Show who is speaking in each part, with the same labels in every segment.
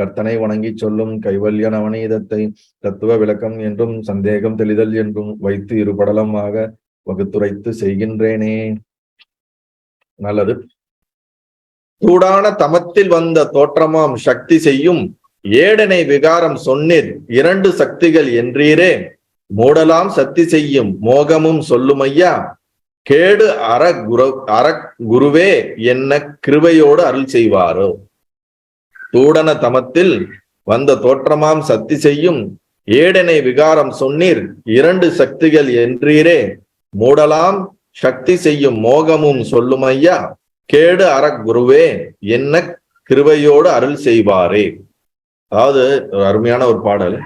Speaker 1: கர்த்தனை வணங்கி சொல்லும் கைவல்ய நவநீதத்தை தத்துவ விளக்கம் என்றும் சந்தேகம் தெளிதல் என்றும் வைத்து இருபடலமாக வகுத்துரைத்து செய்கின்றேனே. நல்லது.
Speaker 2: சூடான தமத்தில் வந்த தோற்றமாம் சக்தி செய்யும் ஏடனை விகாரம் சொன்னீர் இரண்டு சக்திகள் என்றீரே. மூடலாம் சக்தி செய்யும் மோகமும் சொல்லுமையா. கேடு அற குரு அற குருவே என்ன கிருபையோடு அருள் செய்வாரோ. தூடன தமத்தில் வந்த தோற்றமாம் சக்தி செய்யும் ஏடனை விகாரம் சொன்னீர் இரண்டு சக்திகள் என்றீரே. மூடலாம் சக்தி செய்யும் மோகமும் சொல்லும் ஐயா. கேடு அற குருவே என்ன கிருபையோடு அருள் செய்வாரே. அதாவது ஒரு அருமையான ஒரு பாடல்.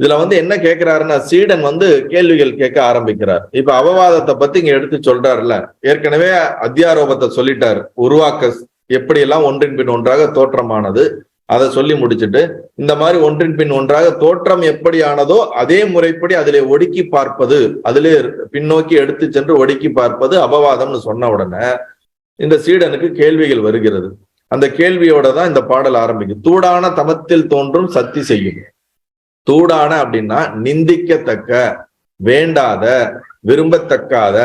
Speaker 2: இதுல வந்து என்ன கேட்கிறாருன்னா சீடன் வந்து கேள்விகள் கேட்க ஆரம்பிக்கிறார். இப்ப அவவாதத்தை பத்தி இங்க எடுத்து சொல்றாருல்ல. ஏற்கனவே அத்தியாரோபத்தை சொல்லிட்டார். உருவாக்க எப்படியெல்லாம் ஒன்றின் பின் ஒன்றாக தோற்றமானது அதை சொல்லி முடிச்சுட்டு இந்த மாதிரி ஒன்றின் பின் ஒன்றாக தோற்றம் எப்படி ஆனதோ அதே முறைப்படி அதிலே ஒடுக்கி பார்ப்பது அதிலே பின்னோக்கி எடுத்து சென்று ஒடுக்கி பார்ப்பது அபவாதம்னு சொன்ன உடனே இந்த சீடனுக்கு கேள்விகள் வருகிறது. அந்த கேள்வியோட தான் இந்த பாடல் ஆரம்பிக்கும் தூடான தமத்தில் தோன்றும் சக்தி செய்யும் தூடான அப்படின்னா நிந்திக்கத்தக்க வேண்டாத விரும்பத்தக்காத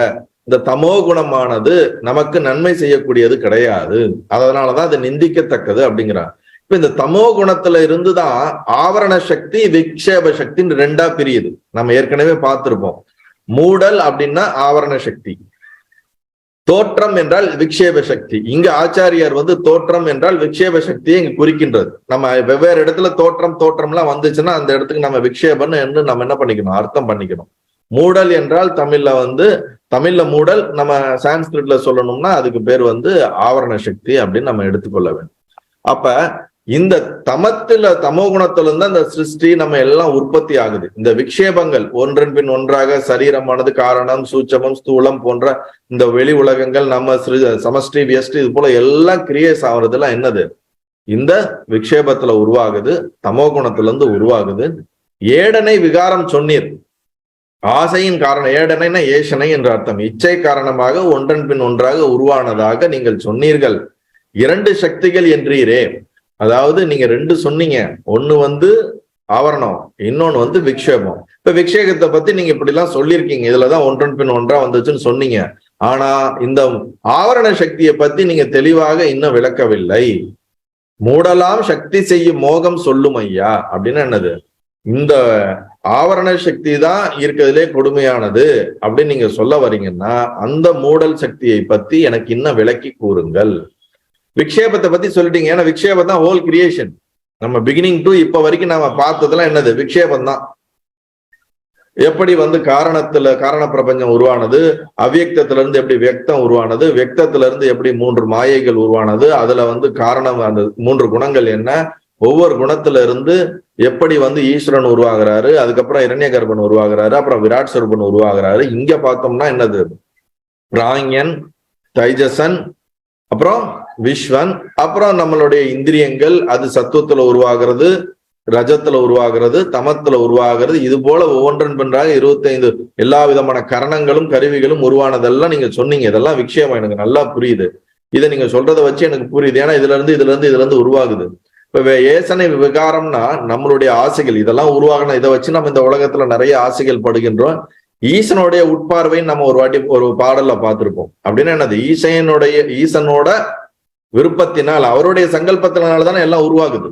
Speaker 2: இந்த தமோ குணமானது நமக்கு நன்மை செய்யக்கூடியது கிடையாது. அதனாலதான் அது நிந்திக்கத்தக்கது அப்படிங்கிறார் இப்ப இந்த தமோ குணத்துல இருந்துதான் ஆவரண சக்தி விக்ஷேப சக்தின்னு ரெண்டா பிரியுது. நம்ம ஏற்கனவே பார்த்திருப்போம். மூடல் அப்படின்னா ஆவரண சக்தி. தோற்றம் என்றால் விக்ஷேப சக்தி. இங்க ஆச்சாரியார் வந்து தோற்றம் என்றால் விக்ஷேப சக்தியை இங்க குறிக்கின்றது. நம்ம வெவ்வேறு இடத்துல தோற்றம் தோற்றம் எல்லாம் வந்துச்சுன்னா அந்த இடத்துக்கு நம்ம விக்ஷேபம் என்று நம்ம என்ன பண்ணிக்கணும்? அர்த்தம் பண்ணிக்கணும். மூடல் என்றால் தமிழ்ல வந்து தமிழ்ல மூடல் நம்ம சான்ஸ்கிரிட்ல சொல்லணும்னா அதுக்கு பேர் வந்து ஆவரண சக்தி அப்படின்னு நம்ம எடுத்துக்கொள்ள வேண்டும். அப்ப இந்த தமத்துல தமோ குணத்துல இருந்து அந்த சிருஷ்டி நம்ம எல்லாம் உற்பத்தி ஆகுது. இந்த விக்ஷேபங்கள் ஒன்றன் பின் ஒன்றாக சரீரமானது காரணம் சூச்சமம் ஸ்தூலம் போன்ற இந்த வெளி உலகங்கள் நம்ம சமஷ்டி வியஷ்டி இது போல எல்லாம் கிரியேஸ் ஆகுறதுலாம் என்னது? இந்த விக்ஷேபத்துல உருவாகுது தமோ குணத்துல இருந்து உருவாகுது. ஏடனை விகாரம் சொன்னீர். ஆசையின் காரணம் ஏடனைனா ஏஷனை என்ற அர்த்தம். இச்சை காரணமாக ஒன்றன் பின் ஒன்றாக உருவானதாக நீங்கள் சொன்னீர்கள். இரண்டு சக்திகள் என்றீரே. அதாவது நீங்க ரெண்டு சொன்னீங்க. ஒண்ணு வந்து ஆவரணம் இன்னொன்னு வந்து விக்ஷேபம். இப்ப விக்ஷேகத்தை பத்தி நீங்க இப்படி எல்லாம் சொல்லியிருக்கீங்க. இதுலதான் ஒன்றன் பின் ஒன்றா வந்துச்சுன்னு சொன்னீங்க. ஆனா இந்த ஆவரண சக்தியை பத்தி நீங்க தெளிவாக இன்னும் விளக்கவில்லை. மூடலாம் சக்தி செய்யும் மோகம் சொல்லும் ஐயா. அப்படின்னு என்னது? இந்த ஆவரண சக்தி தான் இருக்கிறதுலே கொடுமையானது அப்படின்னு நீங்க சொல்ல வரீங்கன்னா அந்த மூடல் சக்தியை பத்தி எனக்கு இன்னும் விளக்கி கூறுங்கள். விக்ஷேபத்தை பத்தி சொல்லிட்டீங்க. ஏன்னா விக்ஷேபம் தான் ஹோல் கிரியேஷன் நம்ம பிகினிங் டு இப்ப வரைக்கும் நாம பார்த்ததுலாம் என்னது? விக்ஷேபம் தான். எப்படி வந்து காரணத்துல காரண பிரபஞ்சம் உருவானது அவ்வியக்தத்துல இருந்து எப்படி வியக்தம் உருவானது வியக்தத்துல இருந்து எப்படி மூன்று மாயைகள் உருவானது அதுல வந்து காரணம் அந்த மூன்று குணங்கள் என்ன? ஒவ்வொரு குணத்துல இருந்து எப்படி வந்து ஈஸ்வரன் உருவாகிறாரு அதுக்கப்புறம் இரண்ய கர்ப்பன் உருவாகிறாரு அப்புறம் விராட் ஸ்வரூபன் உருவாகிறாரு. இங்க பார்த்தோம்னா என்னது? பிராயன் தைஜசன் அப்புறம் விஸ்வன் அப்புறம் நம்மளுடைய இந்திரியங்கள் அது சத்துவத்துல உருவாகிறது ரஜத்துல உருவாகிறது தமத்துல உருவாகிறது. இது போல ஒவ்வொன்றன் பின்றாக இருபத்தைந்து எல்லா விதமான கரணங்களும் கருவிகளும் உருவானதெல்லாம் நீங்க சொன்னீங்க. இதெல்லாம் விஷயம் எனக்கு நல்லா புரியுது. இதை நீங்க சொல்றதை வச்சு எனக்கு புரியுது. ஏன்னா இதுல இருந்து இதுல இருந்து இதுல இருந்து உருவாகுது. இப்ப ஏசனை விகாரம்னா நம்மளுடைய ஆசைகள். இதெல்லாம் உருவாகணும். இதை வச்சு நம்ம இந்த உலகத்துல நிறைய ஆசைகள் படுகின்றோம். ஈசனுடைய உட்பார்வைன்னு நம்ம ஒரு வாட்டி ஒரு பாடல்ல பார்த்திருப்போம். அப்படின்னா என்னது? ஈசனுடைய ஈசனோட விருப்பத்தினால் அவருடைய சங்கல்பத்தினால தானே எல்லாம் உருவாகுது.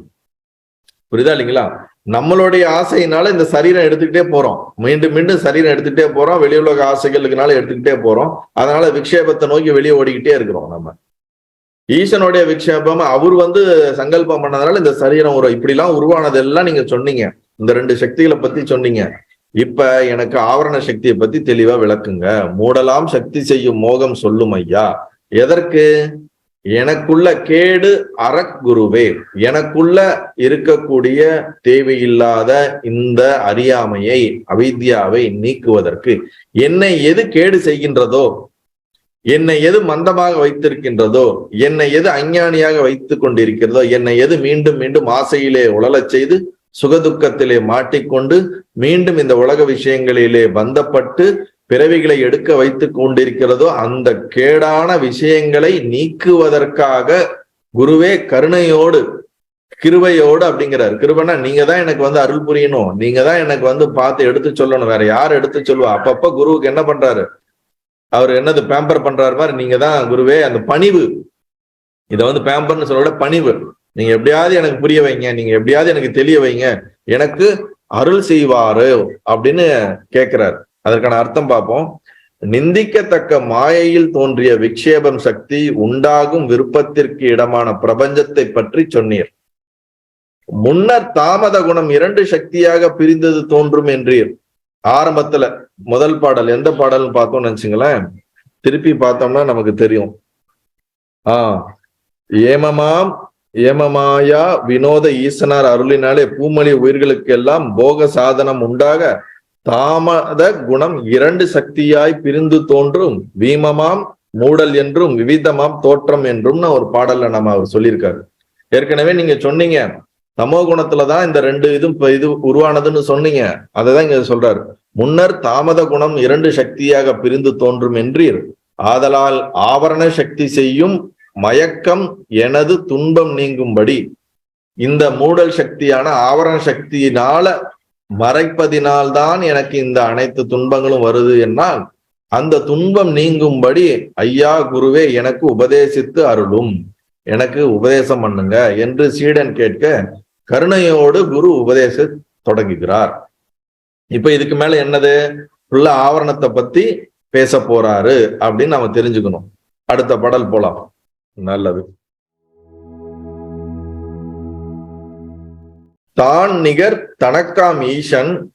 Speaker 2: புரியுதா இல்லைங்களா? நம்மளுடைய ஆசையினால இந்த சரீரம் எடுத்துக்கிட்டே போறோம். மீண்டும் மீண்டும் சரீரம் எடுத்துக்கிட்டே போறோம். வெளியுலக ஆசைகளுக்குனால எடுத்துக்கிட்டே போறோம். அதனால விக்ஷேபத்தை நோக்கி வெளியே ஓடிக்கிட்டே இருக்கிறோம் நம்ம. ஈசனுடைய விக்ஷேபம் அவர் வந்து சங்கல்பம் பண்ணதுனால இந்த சரீரம் ஒரு இப்படிலாம் உருவானதெல்லாம் நீங்க சொன்னீங்க. இந்த ரெண்டு சக்திகளை பத்தி சொன்னீங்க. இப்ப எனக்கு ஆவரண சக்தியை பத்தி தெளிவா விளக்குங்க. மூடலாம் சக்தி செய்யும் மோகம் சொல்லும் ஐயா. எதற்கு? எனக்குள்ள கேடு அறக்குருவே எனக்குள்ள இருக்கக்கூடிய தேவையில்லாத இந்த அறியாமையை அவித்யாவை நீக்குவதற்கு என்னை எது கேடு செய்கின்றதோ என்னை எது மந்தமாக வைத்திருக்கின்றதோ என்னை எது அஞ்ஞானியாக வைத்துக் கொண்டிருக்கிறதோ என்னை எது மீண்டும் மீண்டும் ஆசையிலே உழலச் செய்து சுகதுக்கத்திலே மாட்டிக்கொண்டு மீண்டும் இந்த உலக விஷயங்களிலே பந்தப்பட்டு பிறவிகளை எடுக்க வைத்துக் கொண்டிருக்கிறதோ அந்த கேடான விஷயங்களை நீக்குவதற்காக குருவே கருணையோடு கிருவையோடு அப்படிங்கிறார். கிருபனா நீங்க தான் எனக்கு வந்து அருள் புரியணும். நீங்க தான் எனக்கு வந்து பார்த்து எடுத்து சொல்லணும். வேற யார் எடுத்து சொல்லுவா? அப்பப்ப குருவுக்கு என்ன பண்றாரு? அவர் என்னது பேம்பர் பண்றாரு மாதிரி நீங்க தான் குருவே அந்த பணிவு. இதை வந்து பேம்பர்னு சொல்ல விட பணிவு. நீங்க எப்படியாவது எனக்கு புரிய வைங்க நீங்க எப்படியாவது எனக்கு தெரிய வைங்க. எனக்கு அருள் செய்வாரு அப்படின்னு கேட்கிறார் அதற்கான அர்த்தம் பார்ப்போம். நிந்திக்கத்தக்க மாயையில் தோன்றிய விக்ஷேபம் சக்தி உண்டாகும் விருப்பத்திற்கு இடமான பிரபஞ்சத்தை பற்றி சொன்னீர். முன்னர் தாமத குணம் இரண்டு சக்தியாக பிரிந்தது தோன்றும் என்றீர். ஆரம்பத்துல முதல் பாடல் எந்த பாடல்னு பார்த்தோம்னு நினைச்சுங்களேன். திருப்பி பார்த்தோம்னா நமக்கு தெரியும். ஆஹ் ஏமமாம் ஏமமாயா வினோத ஈசனார் அருளினாலே பூமொழி உயிர்களுக்கு எல்லாம் போக சாதனம் உண்டாக தாமத குணம் இரண்டு சக்தியாய் பிரிந்து தோன்றும் வீமமாம் மூடல் என்றும் விவிதமாம் தோற்றம் என்றும்னு ஒரு பாடல்ல நம்ம அவர் சொல்லியிருக்காரு. ஏற்கனவே நீங்க சொன்னீங்க தமோ குணத்துலதான் இந்த ரெண்டு இதுவும் இப்ப இது உருவானதுன்னு சொன்னீங்க. அதை தான் இங்க சொல்றாரு. முன்னர் தாமத குணம் இரண்டு சக்தியாக பிரிந்து தோன்றும் என்றீர் ஆதலால் ஆவரண சக்தி செய்யும் மயக்கம் எனது துன்பம் நீங்கும்படி. இந்த மூடல் சக்தியான ஆவரண சக்தியினால மறைப்பதினால்தான் எனக்கு இந்த அனைத்து துன்பங்களும் வருது என்னால். அந்த துன்பம் நீங்கும்படி ஐயா குருவே எனக்கு உபதேசித்து அருளும். எனக்கு உபதேசம் பண்ணுங்க என்று சீடன் கேட்க கருணையோடு குரு உபதேச தொடங்குகிறார். இப்ப இதுக்கு மேல என்னது? உள்ள ஆவரணத்தை பத்தி பேச போறாரு அப்படின்னு நம்ம தெரிஞ்சுக்கணும். அடுத்த படல் போலாம். நல்லது. தான் நிகர் தனக்காம் ஈசன்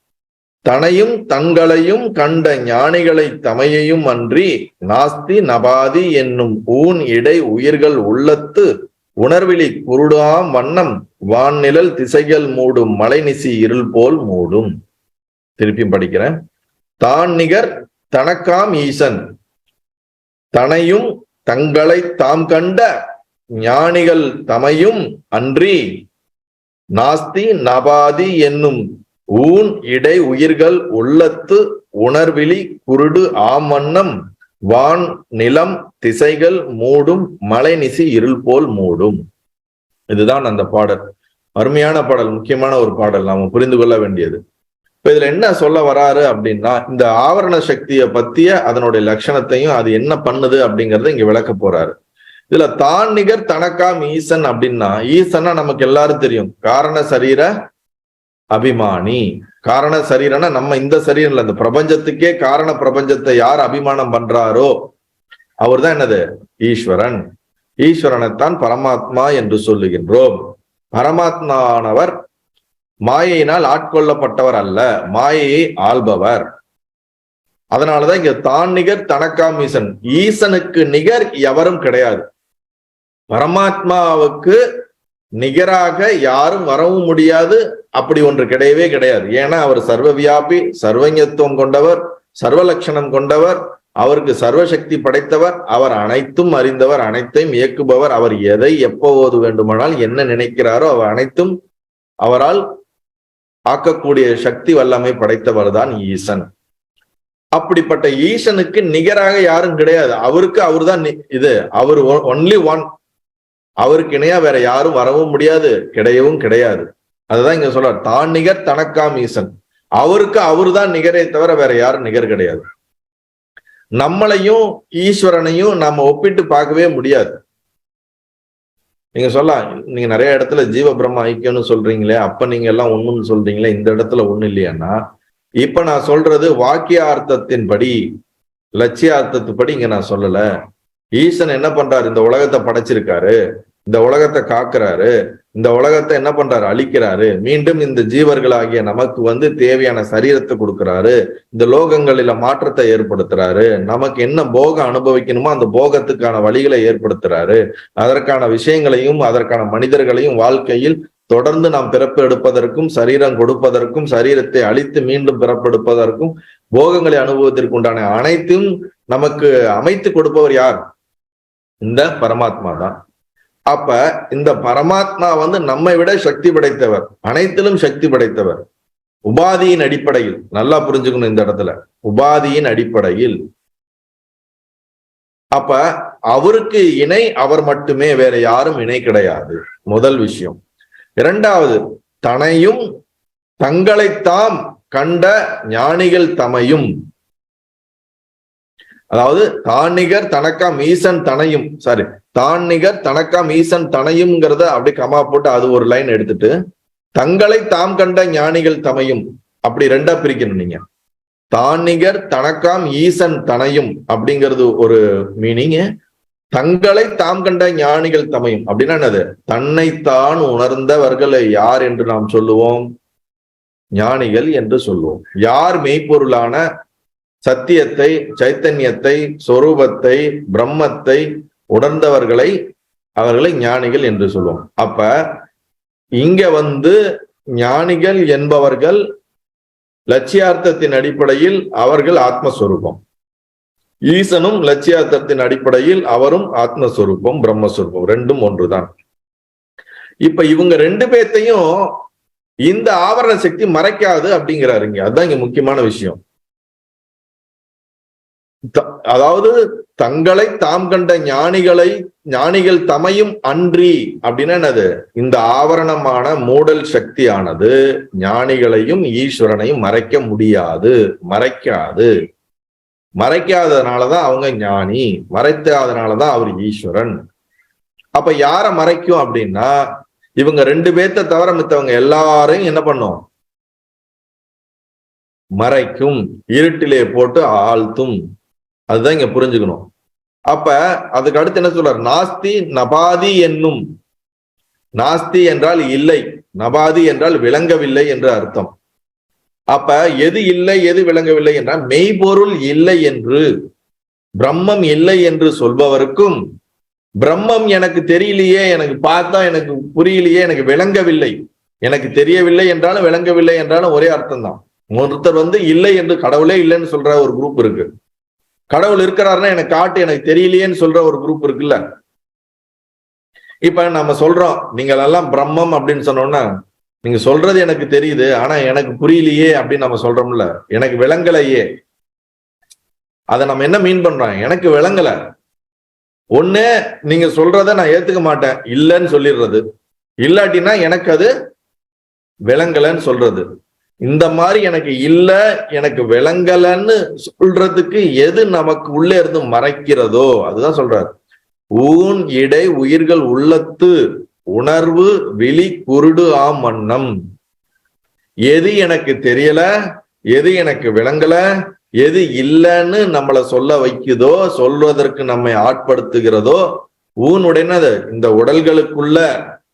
Speaker 2: தனையும் தங்களையும் கண்ட ஞானிகளை தமையையும் அன்றி நாஸ்தி நபாதி என்னும் ஊன் இடை உயிர்கள் உள்ளத்து உணர்விழி குருடாம் வண்ணம் வான்நிழல் திசைகள் மூடும் மலைநிசி இருள் போல் மூடும். திருப்பியும் படிக்கிறேன். தான் நிகர் தனக்காம் ஈசன். தனையும் தங்களை தாம் கண்ட ஞானிகள் தமையும் அன்றி நாஸ்தி நபாதி என்னும் ஊன் இடை உயிர்கள் உள்ளத்து உணர்விழி குருடு ஆமன்னம் வான் நிலம் திசைகள் மூடும் மலைநிசி இருள் போல் மூடும். இதுதான் அந்த பாடல். அருமையான பாடல் முக்கியமான ஒரு பாடல். நாம புரிந்து கொள்ள வேண்டியது. இப்ப இதுல என்ன சொல்ல வராரு அப்படின்னா இந்த ஆவரண சக்தியை பத்திய அதனுடைய லட்சணத்தையும் அது என்ன பண்ணுது அப்படிங்கறத இங்க விளக்க போறாரு. இதுல தான் நிகர் தனக்காம் ஈசன் அப்படின்னா ஈசன்னா நமக்கு எல்லாரும் தெரியும். காரண சரீர அபிமானி. காரண சரீரம்னா நம்ம இந்த சரீரம் இல்ல இந்த பிரபஞ்சத்துக்கே காரண பிரபஞ்சத்தை யார் அபிமானம் பண்றாரோ அவர் தான் என்னது? ஈஸ்வரன். ஈஸ்வரனைத்தான் பரமாத்மா என்று சொல்லுகின்றோம். பரமாத்மானவர் மாயையினால் ஆட்கொள்ளப்பட்டவர் அல்ல மாயையை ஆள்பவர். அதனாலதான் இங்க தான் நிகர் தனக்காம் ஈசன் ஈசனுக்கு நிகர் எவரும் கிடையாது. பரமாத்மாவுக்கு நிகராக யாரும் வரவும் முடியாது. அப்படி ஒன்று கிடையவே கிடையாது. ஏன்னா அவர் சர்வ வியாபி சர்வஞத்துவம் கொண்டவர் சர்வலட்சணம் கொண்டவர் அவருக்கு சர்வசக்தி படைத்தவர் அவர் அனைத்தும் அறிந்தவர் அனைத்தையும் இயக்குபவர் அவர் எதை எப்போது வேண்டுமானால் என்ன நினைக்கிறாரோ அவர் அனைத்தும் அவரால் ஆக்கக்கூடிய சக்தி வல்லமை படைத்தவர் தான் ஈசன். அப்படிப்பட்ட ஈசனுக்கு நிகராக யாரும் கிடையாது. அவருக்கு அவர்தான் தான் இது. அவர் ஒன்லி ஒன் அவருக்கு இணையா வேற யாரும் வரவும் முடியாது கிடையவும் கிடையாது. அதுதான் இங்க சொல்றார். தான் நிகர் தனக்காம் ஈசன் அவருக்கு அவர்தான் நிகரே தவிர வேற யாரும் நிகர் கிடையாது. நம்மளையும் ஈஸ்வரனையும் நம்ம ஒப்பிட்டு பார்க்கவே முடியாது. நீங்க சொல்லலாம் நீங்க நிறைய இடத்துல ஜீவ பிரம்ம ஐக்கியம்னு சொல்றீங்களே அப்ப நீங்க எல்லாம் ஒண்ணுன்னு சொல்றீங்களே இந்த இடத்துல ஒண்ணு இல்லையான்னா இப்ப நான் சொல்றது வாக்கியார்த்தத்தின்படி லட்சியார்த்தத்துப்படி இங்க நான் சொல்லல. ஈசன் என்ன பண்றாரு? இந்த உலகத்தை படைச்சிருக்காரு. இந்த உலகத்தை காக்குறாரு. இந்த உலகத்தை என்ன பண்றாரு? அழிக்கிறாரு. மீண்டும் இந்த ஜீவர்களாகிய நமக்கு வந்து தேவையான சரீரத்தை கொடுக்கிறாரு. இந்த லோகங்களில மாற்றத்தை ஏற்படுத்துறாரு. நமக்கு என்ன போகம் அனுபவிக்கணுமோ அந்த போகத்துக்கான வழிகளை ஏற்படுத்துறாரு. அதற்கான விஷயங்களையும் அதற்கான மனிதர்களையும் வாழ்க்கையில் தொடர்ந்து நாம் பிறப்பு எடுப்பதற்கும் சரீரம் கொடுப்பதற்கும் சரீரத்தை அழித்து மீண்டும் பிறப்பெடுப்பதற்கும் போகங்களை அனுபவத்திற்கு உண்டான அனைத்தும் நமக்கு அமைத்து கொடுப்பவர் யார்? இந்த பரமாத்மா தான். அப்ப இந்த பரமாத்மா வந்து நம்மை விட சக்தி படைத்தவர் அனைத்திலும் சக்தி படைத்தவர். உபாதியின் அடிப்படையில் நல்லா புரிஞ்சுக்கணும் இந்த இடத்துல. உபாதியின் அடிப்படையில். அப்ப அவருக்கு இணை அவர் மட்டுமே வேற யாரும் இணை கிடையாது. முதல் விஷயம். இரண்டாவது தனையும் தங்களைத்தாம் கண்ட ஞானிகள் தமையும். அதாவது தான் நிகர் தனக்காம் ஈசன் தனையும் சாரி தான் நிகர் தனக்காம் ஈசன் தனையும்ங்கிறத அப்படி கமா போட்டு அது ஒரு லைன் எடுத்துட்டு தங்களை தாம் கண்ட ஞானிகள் தமையும் அப்படி ரெண்டா பிரிக்கணும் நீங்க. தான் நிகர் தனக்காம் ஈசன் தனையும் அப்படிங்கிறது ஒரு மீனிங் தங்களை தாம் கண்ட ஞானிகள் தமையும் அப்படின்னா என்னது? தன்னைத்தான் உணர்ந்தவர்களை யார் என்று நாம் சொல்லுவோம்? ஞானிகள் என்று சொல்லுவோம். யார் மெய்ப்பொருளான சத்தியத்தை சைத்தன்யத்தை சொரூபத்தை பிரம்மத்தை உணர்ந்தவர்களை அவர்களை ஞானிகள் என்று சொல்லுவோம். அப்ப இங்க வந்து ஞானிகள் என்பவர்கள் லட்சியார்த்தத்தின் அடிப்படையில் அவர்கள் ஆத்மஸ்வரூபம். ஈசனும் லட்சியார்த்தத்தின் அடிப்படையில் அவரும் ஆத்மஸ்வரூபம் பிரம்மஸ்வரூபம் ரெண்டும் ஒன்றுதான். இப்ப இவங்க ரெண்டு பேர்த்தையும் இந்த ஆவரண சக்தி மறைக்காது அப்படிங்கிறாருங்க அதுதான் இங்க முக்கியமான விஷயம். அதாவது தங்களை தாம் கண்ட ஞானிகளை ஞானிகள் தமையும் அன்றி அப்படின்னா என்னது? இந்த ஆவரணமான மூடல் சக்தியானது ஞானிகளையும் ஈஸ்வரனையும் மறைக்க முடியாது மறைக்காது. மறைக்காததுனாலதான் அவங்க ஞானி மறைக்காதனாலதான் அவர் ஈஸ்வரன். அப்ப யார மறைக்கும் அப்படின்னா இவங்க ரெண்டு பேர்த்த தவிர மித்தவங்க எல்லாரையும் என்ன பண்ணும்? மறைக்கும். இருட்டிலே போட்டு ஆழ்த்தும். அதுதான் இங்க புரிஞ்சுக்கணும். அப்ப அதுக்கு அடுத்து என்ன சொல்றார்? நாஸ்தி நபாதி என்னும். நாஸ்தி என்றால் இல்லை. நபாதி என்றால் விளங்கவில்லை என்று அர்த்தம். அப்ப எது இல்லை எது விளங்கவில்லை என்றால் மெய்பொருள் இல்லை என்று பிரம்மம் இல்லை என்று சொல்பவருக்கும் பிரம்மம் எனக்கு தெரியலையே எனக்கு பார்த்தா எனக்கு புரியலையே எனக்கு விளங்கவில்லை. எனக்கு தெரியவில்லை என்றாலும் விளங்கவில்லை என்றாலும் ஒரே அர்த்தம் தான் ஒருத்தர் வந்து இல்லை என்று கடவுளே இல்லைன்னு சொல்ற ஒரு குரூப் இருக்கு. கடவுள் இருக்கிறாருன்னா எனக்கு காட்டு எனக்கு தெரியலையேன்னு சொல்ற ஒரு குரூப் இருக்குல்ல. இப்ப நம்ம சொல்றோம் நீங்கள் எல்லாம் பிரம்மம் அப்படின்னு சொன்னோம்னா நீங்க சொல்றது எனக்கு தெரியுது ஆனா எனக்கு புரியலையே அப்படின்னு நம்ம சொல்றோம்ல. எனக்கு விளங்கலையே. அதை நம்ம என்ன மீன் பண்றோம்? எனக்கு விளங்கல. ஒண்ணு நீங்க சொல்றத நான் ஏத்துக்க மாட்டேன். இல்லைன்னு சொல்லிடுறது. இல்லாட்டினா எனக்கு அது விளங்கலைன்னு சொல்றது. இந்த மாதிரி எனக்கு இல்ல எனக்கு விளங்கலன்னு சொல்றதுக்கு எது நமக்கு உள்ளே இருந்து மறைக்கிறதோ அதுதான் சொல்றாரு. ஊன் இடை உயிர்கள் உள்ளத்து உணர்வு விழி குருடு ஆம் வண்ணம் எது எனக்கு தெரியல எது எனக்கு விளங்கல எது இல்லைன்னு நம்மளை சொல்ல வைக்குதோ சொல்வதற்கு நம்மை ஆட்படுத்துகிறதோ ஊனுடைனது இந்த உடல்களுக்குள்ள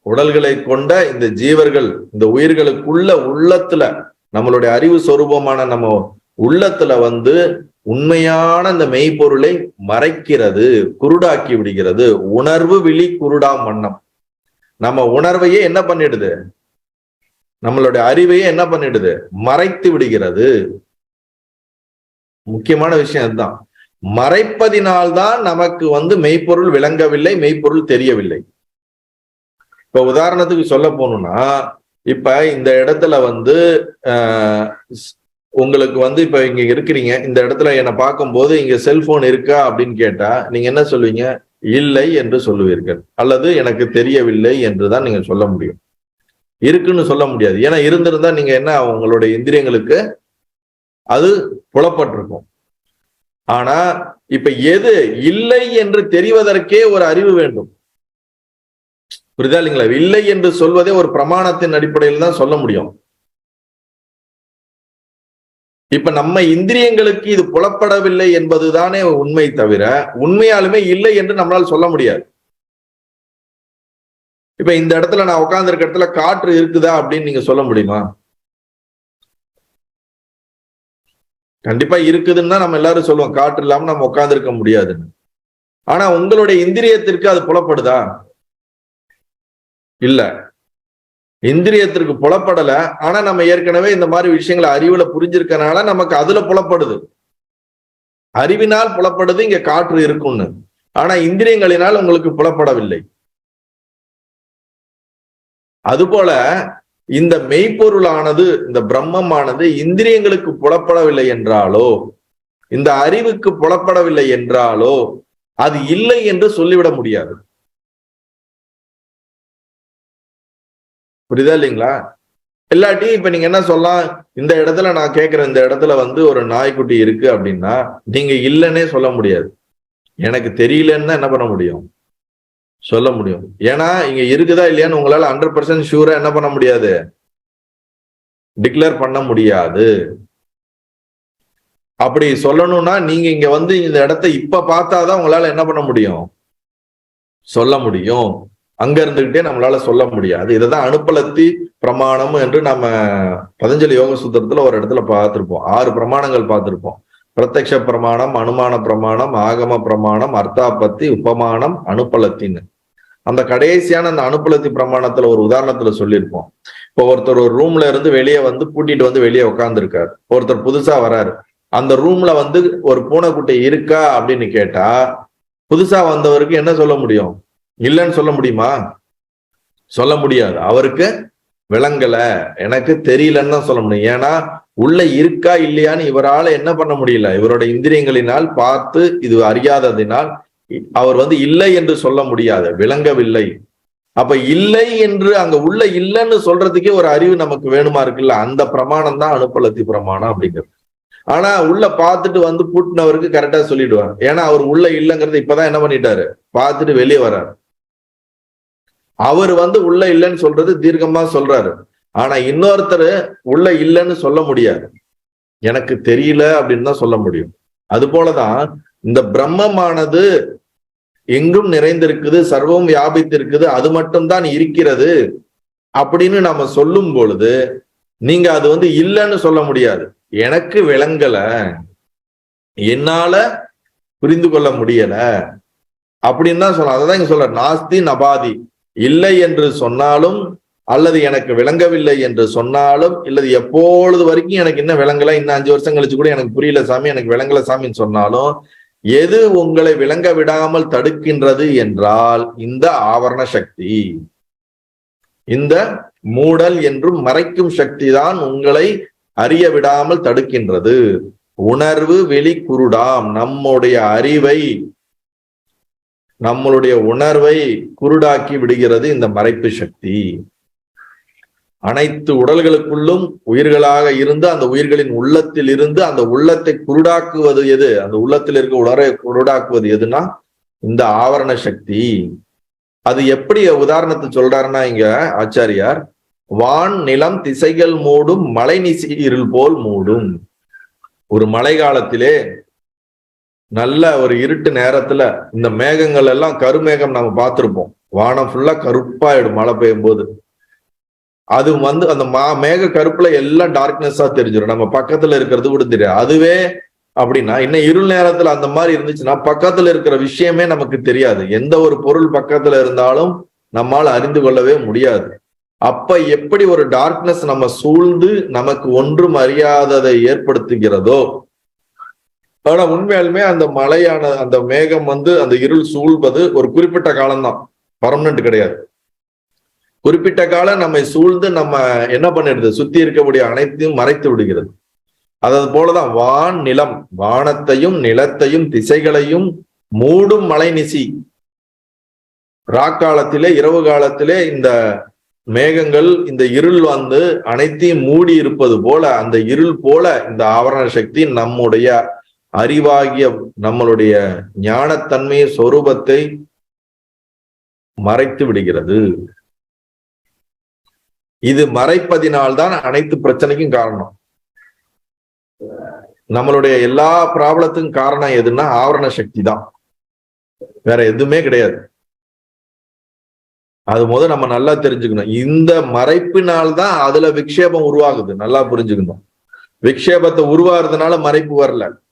Speaker 2: உடல்களை கொண்ட இந்த ஜீவர்கள் இந்த உயிர்களுக்குள்ள உள்ளத்துல நம்மளுடைய அறிவு சொரூபமான நம்ம உள்ளத்துல வந்து உண்மையான இந்த மெய்ப்பொருளை மறைக்கிறது குருடாக்கி விடுகிறது. உணர்வு விழி குருடாம் வண்ணம். நம்ம உணர்வையே என்ன பண்ணிடுது? நம்மளுடைய அறிவையே என்ன பண்ணிடுது? மறைத்து விடுகிறது. முக்கியமான விஷயம் அதுதான். மறைப்பதினால்தான் நமக்கு வந்து மெய்ப்பொருள் விளங்கவில்லை மெய்ப்பொருள் தெரியவில்லை. இப்ப உதாரணத்துக்கு சொல்ல போனோம்னா இப்ப இந்த இடத்துல வந்து உங்களுக்கு வந்து இப்ப இங்க இருக்கிறீங்க. இந்த இடத்துல என்னை பார்க்கும்போது இங்க செல்போன் இருக்கா அப்படின்னு கேட்டா நீங்க என்ன சொல்லுவீங்க? இல்லை என்று சொல்லுவீர்கள். அல்லது எனக்கு தெரியவில்லை என்றுதான் நீங்க சொல்ல முடியும். இருக்குன்னு சொல்ல முடியாது. ஏன்னா இருந்திருந்தா நீங்க என்ன உங்களுடைய இந்திரியங்களுக்கு அது புலப்பட்டிருக்கும். ஆனா இப்ப எது இல்லை என்று தெரிவதற்கே ஒரு அறிவு வேண்டும். புரிதா இல்லைங்களா? இல்லை என்று சொல்வதே ஒரு பிரமாணத்தின் அடிப்படையில் தான் சொல்ல முடியும். இப்ப நம்ம இந்திரியங்களுக்கு இது புலப்படவில்லை என்பதுதானே உண்மை தவிர உண்மையாலுமே இல்லை என்று நம்மளால் சொல்ல முடியாது. இப்ப இந்த இடத்துல நான் உட்கார்ந்து இருக்க இடத்துல காற்று இருக்குதா அப்படின்னு நீங்க சொல்ல முடியுமா? கண்டிப்பா இருக்குதுன்னு தான் நம்ம எல்லாரும் சொல்லுவோம். காற்று இல்லாம நம்ம உட்கார்ந்து இருக்க முடியாதுன்னு. ஆனா உங்களுடைய இந்திரியத்திற்கு அது புலப்படுதா? இல்ல. இந்திரியத்திற்கு புலப்படல. ஆனா நம்ம ஏற்கனவே இந்த மாதிரி விஷயங்களை அறிவுல புரிஞ்சிருக்கனால நமக்கு அதுல புலப்படுது. அறிவினால் புலப்படுது இங்க காற்று இருக்கும்னு. ஆனா இந்திரியங்களினால் உங்களுக்கு புலப்படவில்லை. அதுபோல இந்த மெய்ப்பொருளானது இந்த பிரம்மமானது இந்திரியங்களுக்கு புலப்படவில்லை என்றாலோ இந்த அறிவுக்கு புலப்படவில்லை என்றாலோ அது இல்லை என்று சொல்லிவிட முடியாது. புரியுதா இல்லைங்களா? இல்லாட்டி இப்ப நீங்க என்ன சொல்லலாம் இந்த இடத்துல நான் கேட்கிறேன் இந்த இடத்துல வந்து ஒரு நாய்க்குட்டி இருக்கு அப்படின்னா நீங்க இல்லைன்னே சொல்ல முடியாது. எனக்கு தெரியலன்னு தான் என்ன பண்ண முடியும்? சொல்ல முடியும். ஏன்னா இங்க இருக்குதா இல்லையான்னு உங்களால ஹண்ட்ரட் பர்சன்ட் ஷூரா என்ன பண்ண முடியாது? டிக்ளேர் பண்ண முடியாது. அப்படி சொல்லணும்னா நீங்க இங்க வந்து இந்த இடத்த இப்ப பார்த்தாதான் உங்களால என்ன பண்ண முடியும்? சொல்ல முடியும். அங்க இருந்துகிட்டே நம்மளால சொல்ல முடியாது. இதுதான் அனுப்பலத்தி பிரமாணம் என்று நம்ம பதஞ்சலி யோக சூத்திரத்துல ஒரு இடத்துல பார்த்திருப்போம். ஆறு பிரமாணங்கள் பார்த்திருப்போம். பிரத்யக்ஷ பிரமாணம் அனுமான பிரமாணம் ஆகம பிரமாணம் அர்த்தாபத்தி உபமானம் அனுப்பலத்தின்னு. அந்த கடைசியான அந்த அனுப்பலத்தி பிரமாணத்துல ஒரு உதாரணத்துல சொல்லியிருப்போம். இப்போ ஒருத்தர் ஒரு ரூம்ல இருந்து வெளியே வந்து கூட்டிட்டு வந்து வெளியே உட்காந்துருக்காரு ஒருத்தர் புதுசா வராரு. அந்த ரூம்ல வந்து ஒரு பூனைக்குட்டை இருக்கா அப்படின்னு கேட்டா புதுசா வந்தவருக்கு என்ன சொல்ல முடியும்? இல்லைன்னு சொல்ல முடியுமா? சொல்ல முடியாது. அவருக்கு விளங்கல. எனக்கு தெரியலன்னு தான் சொல்ல முடியும். ஏன்னா உள்ள இருக்கா இல்லையான்னு இவரால என்ன பண்ண முடியல? இவரோட இந்திரியங்களினால் பார்த்து இது அறியாததினால் அவர் வந்து இல்லை என்று சொல்ல முடியாது. விளங்கவில்லை. அப்ப இல்லை என்று அங்க உள்ள இல்லைன்னு சொல்றதுக்கே ஒரு அறிவு நமக்கு வேணுமா இருக்குல்ல? அந்த பிரமாணம் தான் அனுப்பலத்தி பிரமாணம் அப்படிங்கிறது. ஆனா உள்ள பார்த்துட்டு வந்து பூட்டினவருக்கு கரெக்டா சொல்லிடுவார். ஏன்னா அவர் உள்ள இல்லைங்கிறது இப்பதான் என்ன பண்ணிட்டாரு? பார்த்துட்டு வெளியே வர்றாரு. அவர் வந்து உள்ள இல்லைன்னு சொல்றது தீர்க்கமா சொல்றாரு. ஆனா இன்னொருத்தர் உள்ள இல்லைன்னு சொல்ல முடியாது. எனக்கு தெரியல அப்படின்னு தான் சொல்ல முடியும். அது போலதான் இந்த பிரம்மமானது எங்கும் நிறைந்திருக்குது சர்வம் வியாபித்திருக்குது அது மட்டும்தான் இருக்கிறது அப்படின்னு நம்ம சொல்லும் பொழுது நீங்க அது வந்து இல்லைன்னு சொல்ல முடியாது. எனக்கு விளங்கல. என்னால புரிந்து கொள்ள முடியல. அப்படின்னு தான் சொல்லலாம் அதான் இங்க சொல்ற நாஸ்தி நபாதி. இல்லை என்று சொன்னாலும் அல்லது எனக்கு விளங்கவில்லை என்று சொன்னாலும் இல்லது எப்பொழுது வரைக்கும் எனக்கு இன்னும் விளங்கல இன்னும் அஞ்சு வருஷம் கழிச்சு கூட எனக்கு புரியல சாமி எனக்கு விளங்கல சாமின்னு சொன்னாலும் எது உங்களை விளங்க விடாமல் தடுக்கின்றது என்றால் இந்த ஆவரண சக்தி. இந்த மூடல் என்றும் மறைக்கும் சக்தி தான் உங்களை அறிய விடாமல் தடுக்கின்றது. உணர்வு வெளி குருடாம் நம்முடைய அறிவை நம்மளுடைய உணர்வை குருடாக்கி விடுகிறது இந்த மறைப்பு சக்தி. அனைத்து உடல்களுக்குள்ளும் உயிர்களாக இருந்து அந்த உயிர்களின் உள்ளத்தில் இருந்து அந்த உள்ளத்தை குருடாக்குவது எது? அந்த உள்ளத்தில் இருக்க உணரை குருடாக்குவது எதுனா இந்த ஆவரண சக்தி. அது எப்படி உதாரணத்தை சொல்றாருன்னா இங்க ஆச்சாரியார் வான் நிலம் திசைகள் மூடும் மலை நிசி இருள் போல் மூடும். ஒரு மழை காலத்திலே நல்ல ஒரு இருட்டு நேரத்துல இந்த மேகங்கள் எல்லாம் கருமேகம் நம்ம பார்த்துருப்போம். வானம் ஃபுல்லா கருப்பாயிடும் மழை பெய்யும் போது அது வந்து அந்த மா மேக கருப்புல எல்லாம் டார்க்னஸா தெரிஞ்சிடும் நம்ம பக்கத்துல இருக்கிறது கூட தெரியாது. அதுவே அப்படின்னா இன்னும் இருள் நேரத்துல அந்த மாதிரி இருந்துச்சுன்னா பக்கத்துல இருக்கிற விஷயமே நமக்கு தெரியாது. எந்த ஒரு பொருள் பக்கத்துல இருந்தாலும் நம்மால் அறிந்து கொள்ளவே முடியாது. அப்ப எப்படி ஒரு டார்க்னஸ் நம்ம சூழ்ந்து நமக்கு ஒன்றும் அறியாததை ஏற்படுத்துகிறதோ ஆனா உண்மையாலுமே அந்த மழையான அந்த மேகம் வந்து அந்த இருள் சூழ்வது ஒரு குறிப்பிட்ட காலம்தான். பர்மனன்ட் கிடையாது. குறிப்பிட்ட காலம் நம்மை சூழ்ந்து நம்ம என்ன பண்ணிடுது? சுத்தி இருக்கக்கூடிய அனைத்தையும் மறைத்து விடுகிறது. அதது போலதான் வான் நிலம் வானத்தையும் நிலத்தையும் திசைகளையும் மூடும் மலை நிசி. ராக்காலத்திலே இரவு காலத்திலே இந்த மேகங்கள் இந்த இருள் வந்து அனைத்தையும் மூடி இருப்பது போல அந்த இருள் போல இந்த ஆவரண சக்தி நம்முடைய அறிவாகிய நம்மளுடைய ஞானத்தன்மை சொரூபத்தை மறைத்து விடுகிறது. இது மறைப்பதினால்தான் அனைத்து பிரச்சனைக்கும் காரணம். நம்மளுடைய எல்லா ப்ராப்ளத்துக்கும் காரணம் எதுன்னா ஆவரண சக்தி தான். வேற எதுவுமே கிடையாது. அது முத நம்ம நல்லா தெரிஞ்சுக்கணும். இந்த மறைப்பினால்தான் அதுல விக்ஷேபம் உருவாகுது. நல்லா புரிஞ்சுக்கணும். விக்ஷேபத்தை உருவாகிறதுனால மறைப்பு வரல.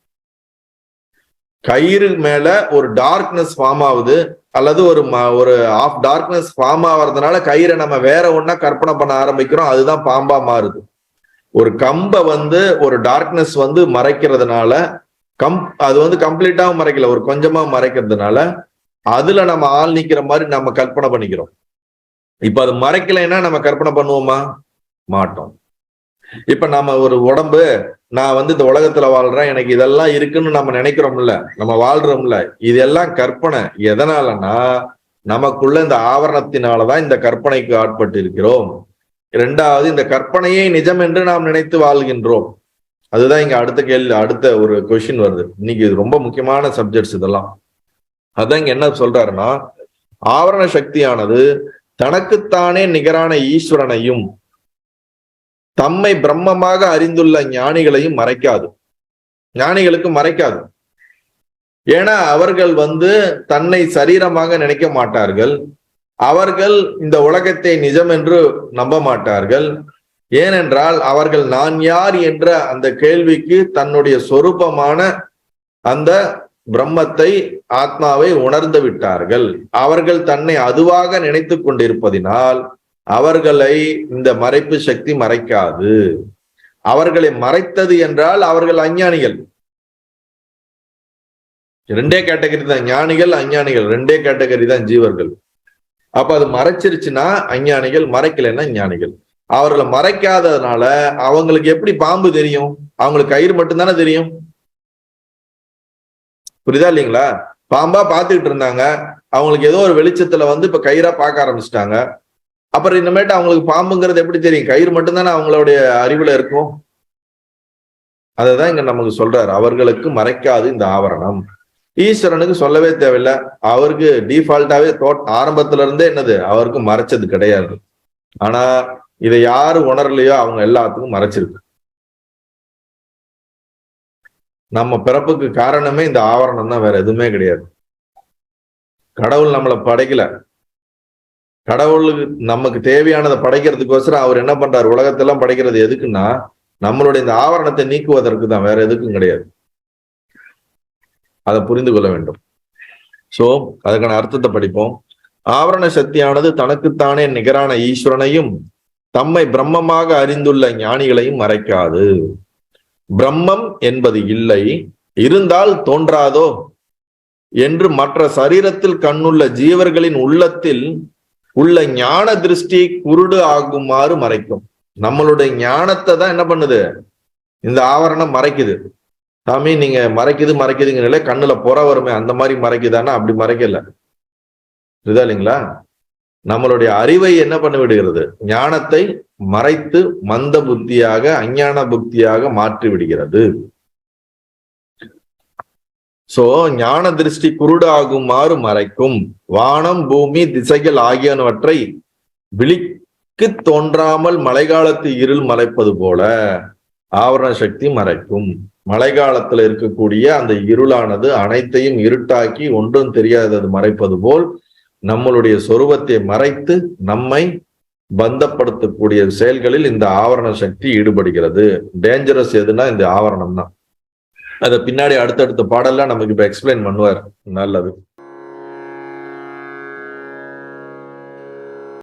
Speaker 2: கயிறு மேல ஒரு டார்க்னஸ் ஃபார்ம் ஆகுது அல்லது ஒரு ம- ஒரு ஆஃப் டார்க்னஸ் ஃபார்ம் ஆகிறதுனால கயிறை நம்ம வேற ஒன்னா கற்பனை பண்ண ஆரம்பிக்கிறோம் அதுதான் பாம்பா மாறுது. ஒரு கம்பை வந்து ஒரு டார்க்னஸ் வந்து மறைக்கிறதுனால கம் அது வந்து கம்ப்ளீட்டாவும் மறைக்கல ஒரு கொஞ்சமா மறைக்கிறதுனால அதுல நம்ம ஆள் நிக்கிற மாதிரி நம்ம கற்பனை பண்ணிக்கிறோம். இப்ப அது மறைக்கலைன்னா நம்ம கற்பனை பண்ணுவோமா? மாட்டோம். இப்ப நம்ம ஒரு உடம்பு நான் வந்து இந்த உலகத்துல வாழ்றேன் எனக்கு இதெல்லாம் இருக்குன்னு நம்ம நினைக்கிறோம்ல நம்ம வாழ்றோம்ல இதெல்லாம் கற்பனை. எதனாலன்னா நமக்குள்ள இந்த ஆவரணத்தினாலதான் இந்த கற்பனைக்கு ஆட்பட்டு இருக்கிறோம் இரண்டாவது இந்த கற்பனையை நிஜம் என்று நாம் நினைத்து வாழ்கின்றோம். அதுதான் இங்க அடுத்த கேள்வி அடுத்த ஒரு கொஷின் வருது. இன்னைக்கு இது ரொம்ப முக்கியமான சப்ஜெக்ட்ஸ் இதெல்லாம். அதான் இங்க என்ன சொல்றாருன்னா ஆவரண சக்தியானது தனக்குத்தானே நிகரான ஈஸ்வரனையும் தம்மை பிரம்மமாக அறிந்துள்ள ஞானிகளையும் மறைக்காது. ஞானிகளுக்கு மறைக்காது. ஏன்னா அவர்கள் வந்து தன்னை சரீரமாக நினைக்க மாட்டார்கள். அவர்கள் இந்த உலகத்தை நிஜம் என்று நம்ப மாட்டார்கள். ஏனென்றால் அவர்கள் நான் யார் என்ற அந்த கேள்விக்கு தன்னுடைய சொரூபமான அந்த பிரம்மத்தை ஆத்மாவை உணர்ந்து விட்டார்கள். அவர்கள் தன்னை அதுவாக நினைத்து கொண்டிருப்பதினால் அவர்களை இந்த மறைப்பு சக்தி மறைக்காது. அவர்களை மறைத்தது என்றால் அவர்கள் அஞ்ஞானிகள். ரெண்டே கேட்டகரி தான் ஞானிகள் அஞ்ஞானிகள். ரெண்டே கேட்டகரி தான் ஜீவர்கள். அப்ப அது மறைச்சிருச்சுன்னா அஞ்ஞானிகள் மறைக்கலைன்னா ஞானிகள். அவர்களை மறைக்காததுனால அவங்களுக்கு எப்படி பாம்பு தெரியும்? அவங்களுக்கு கயிறு மட்டும்தானே தெரியும்? புரியுதா இல்லைங்களா? பாம்பா பார்த்துக்கிட்டு இருந்தாங்க. அவங்களுக்கு ஏதோ ஒரு வெளிச்சத்துல வந்து இப்ப கயிறா பார்க்க ஆரம்பிச்சிட்டாங்க. அப்புறம் இனிமேட்டு அவங்களுக்கு பாம்புங்கிறது எப்படி தெரியும்? கயிறு மட்டும்தானே அவங்களுடைய அறிவுல இருக்கும்? அததான் இங்க நமக்கு சொல்றாரு. அவர்களுக்கு மறைக்காது இந்த ஆவரணம். ஈஸ்வரனுக்கு சொல்லவே தேவையில்லை. அவருக்கு டிஃபால்ட்டாவே தோட் ஆரம்பத்துல இருந்தே என்னது? அவருக்கு மறைச்சது கிடையாது. ஆனா இதை யாரு உணரலையோ அவங்க எல்லாத்துக்கும் மறைச்சிருக்கு. நம்ம பிறப்புக்கு காரணமே இந்த ஆவரணம் தான் வேற எதுவுமே கிடையாது. கடவுள் நம்மளை படைக்கல. கடவுளுக்கு நமக்கு தேவையானதை படைக்கிறதுக்கோசரம் அவர் என்ன பண்றாரு? உலகத்தெல்லாம் படைக்கிறது எதுக்குன்னா நம்மளுடைய இந்த ஆவரணத்தை நீக்குவதற்கு தான் வேற எதுக்கும் கிடையாது. அதை புரிந்து கொள்ள வேண்டும். சோ அதுக்கான அர்த்தத்தை படிப்போம். ஆவரண சக்தியானது தனக்குத்தானே நிகரான ஈஸ்வரனையும் தம்மை பிரம்மமாக அறிந்துள்ள ஞானிகளையும் மறைக்காது. பிரம்மம் என்பது இல்லை இருந்தால் தோன்றாதோ? என்று மற்ற சரீரத்தில் கண்ணுள்ள ஜீவர்களின் உள்ளத்தில் உள்ள ஞான திருஷ்டி குருடு ஆகுமாறு மறைக்கும். நம்மளுடைய ஞானத்தை தான் என்ன பண்ணுது? இந்த ஆவரணம் மறைக்குது. சாமி நீங்க மறைக்குது மறைக்குதுங்கிறல கண்ணுல புற வருமே அந்த மாதிரி மறைக்குதானா அப்படி மறைக்கல. இதா இல்லைங்களா? நம்மளுடைய அறிவை என்ன பண்ணி விடுகிறது? ஞானத்தை மறைத்து மந்த புத்தியாக அஞ்ஞான புத்தியாக மாற்றி விடுகிறது. சோ ஞான திருஷ்டி குருடாகுமாறு மறைக்கும். வானம் பூமி திசைகள் ஆகியனவற்றை விழிக்கு தோன்றாமல் மழைக்காலத்து இருள் மறைப்பது போல ஆவரண சக்தி மறைக்கும். மழைக்காலத்துல இருக்கக்கூடிய அந்த இருளானது அனைத்தையும் இருட்டாக்கி ஒன்றும் தெரியாதது மறைப்பது போல் நம்மளுடைய சொருபத்தை மறைத்து நம்மை பந்தப்படுத்தக்கூடிய செயல்களில் இந்த ஆவரண சக்தி ஈடுபடுகிறது. டேஞ்சரஸ் எதுனா இந்த ஆவரணம் தான் அதை பின்னாடி அடுத்தடுத்த பாடல்லாம் நமக்கு இப்ப எக்ஸ்பிளைன் பண்ணுவார். நல்லது.